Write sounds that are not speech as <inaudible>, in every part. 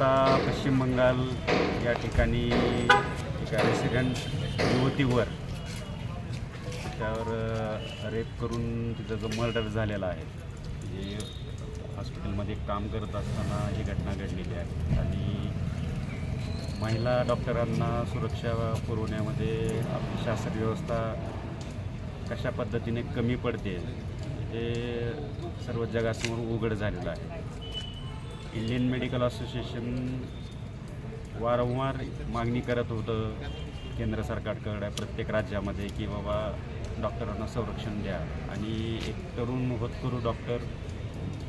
आता पश्चिम बंगाल या ठिकाणी एका रेसिडेंट युवतीवर त्यावर रेप करून तिचा जो मर्डर झालेला आहे जे हॉस्पिटलमध्ये काम करत असताना ही घटना घडलेली आहे. आणि महिला डॉक्टरांना सुरक्षा पुरवण्यामध्ये आपली शासन व्यवस्था कशा पद्धतीने कमी पडते हे सर्व जगासमोर उघड झालेलं आहे. इंडियन मेडिकल असोसिएशन वारंवार मागणी करत होतं केंद्र सरकारकडे प्रत्येक राज्यामध्ये की बाबा डॉक्टरांना संरक्षण द्या. आणि एक तरुण होतकरू डॉक्टर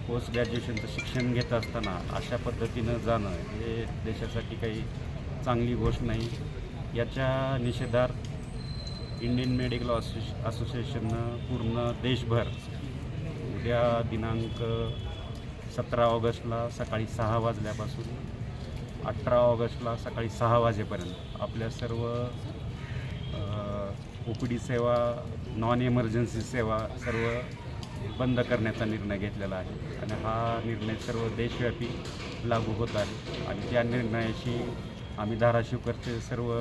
पोस्ट ग्रॅज्युएशनचं शिक्षण घेत असताना अशा पद्धतीनं जाणं हे देशासाठी काही चांगली गोष्ट नाही. याच्या निषेधार्थ इंडियन मेडिकल असोसि असोसिएशननं पूर्ण देशभर उद्या दिनांक सतरा ऑगस्टला सकाळी सहा वाजल्यापासून अठरा ऑगस्टला सकाळी सहा वाजेपर्यंत आपल्या सर्व ओ पी डी सेवा नॉन इमर्जन्सी सेवा सर्व बंद करण्याचा निर्णय घेतलेला आहे. आणि हा निर्णय सर्व देशव्यापी लागू होत आहे. आणि त्या निर्णयाशी आम्ही धाराशिवकरचे सर्व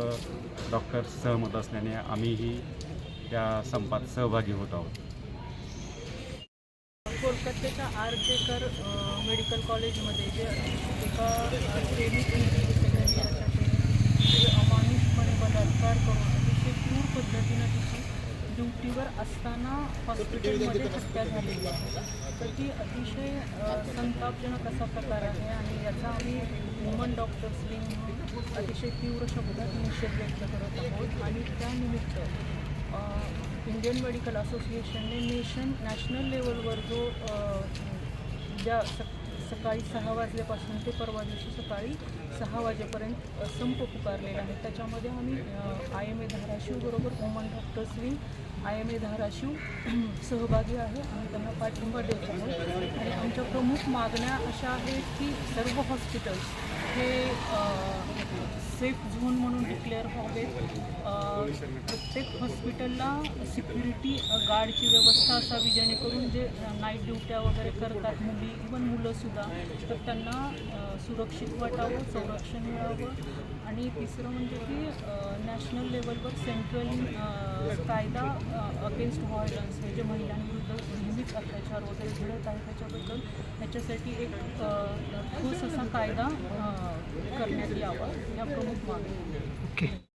डॉक्टर्स सहमत असल्याने आम्हीही त्या संपात सहभागी होत आहोत. कोलकात्याच्या आर जेकर मेडिकल कॉलेजमध्ये जे एका प्रेमिक इंजिनिअरसाठी इयरसाठी अमानुषपणे बलात्कार करून अतिशय क्रूर पद्धतीनं तिची ड्युटीवर असताना हॉस्पिटलमध्ये हत्या झालेली आहे तर ती अतिशय संतापजनक असा प्रकार आहे आणि याचा आम्ही वुमन डॉक्टर्स विंग अतिशय तीव्र शब्दात निषेध व्यक्त करत आहोत. आणि त्यानिमित्त इंडियन मेडिकल असोसिएशनने नेशन नॅशनल लेवलवर जो ज्या स सकाळी सहा वाजल्यापासून ते परवा दिवशी सकाळी सहा वाजेपर्यंत संप पुकारलेला आहे. त्याच्यामध्ये आम्ही I M A धाराशिवबरोबर woman doctors wing I M A Dharashiv <clears throat> सहभागी आहे. आणि त्यांना पाठिंबा देत आहोत. आणि आमच्या प्रमुख मागण्या अशा आहेत की सर्व हॉस्पिटल्स हे सेफ झोन म्हणून डिक्लेअर व्हावेत. प्रत्येक हॉस्पिटलला सिक्युरिटी गार्डची व्यवस्था असावी जेणेकरून जे नाईट ड्युट्या वगैरे करतात मुली इवन मुलंसुद्धा तर त्यांना सुरक्षित वाटावं संरक्षण मिळावं. आणि तिसरं म्हणजे की नॅशनल लेवलवर सेंट्रल कायदा अगेन्स्ट व्हायलन्स हे जे महिलांविरुद्ध नेहमीच अत्याचार वगैरे घडत आहे त्याच्याबद्दल ह्याच्यासाठी एक ठोस असा कायदा करण्यात यावा या प्रमुख मागणी.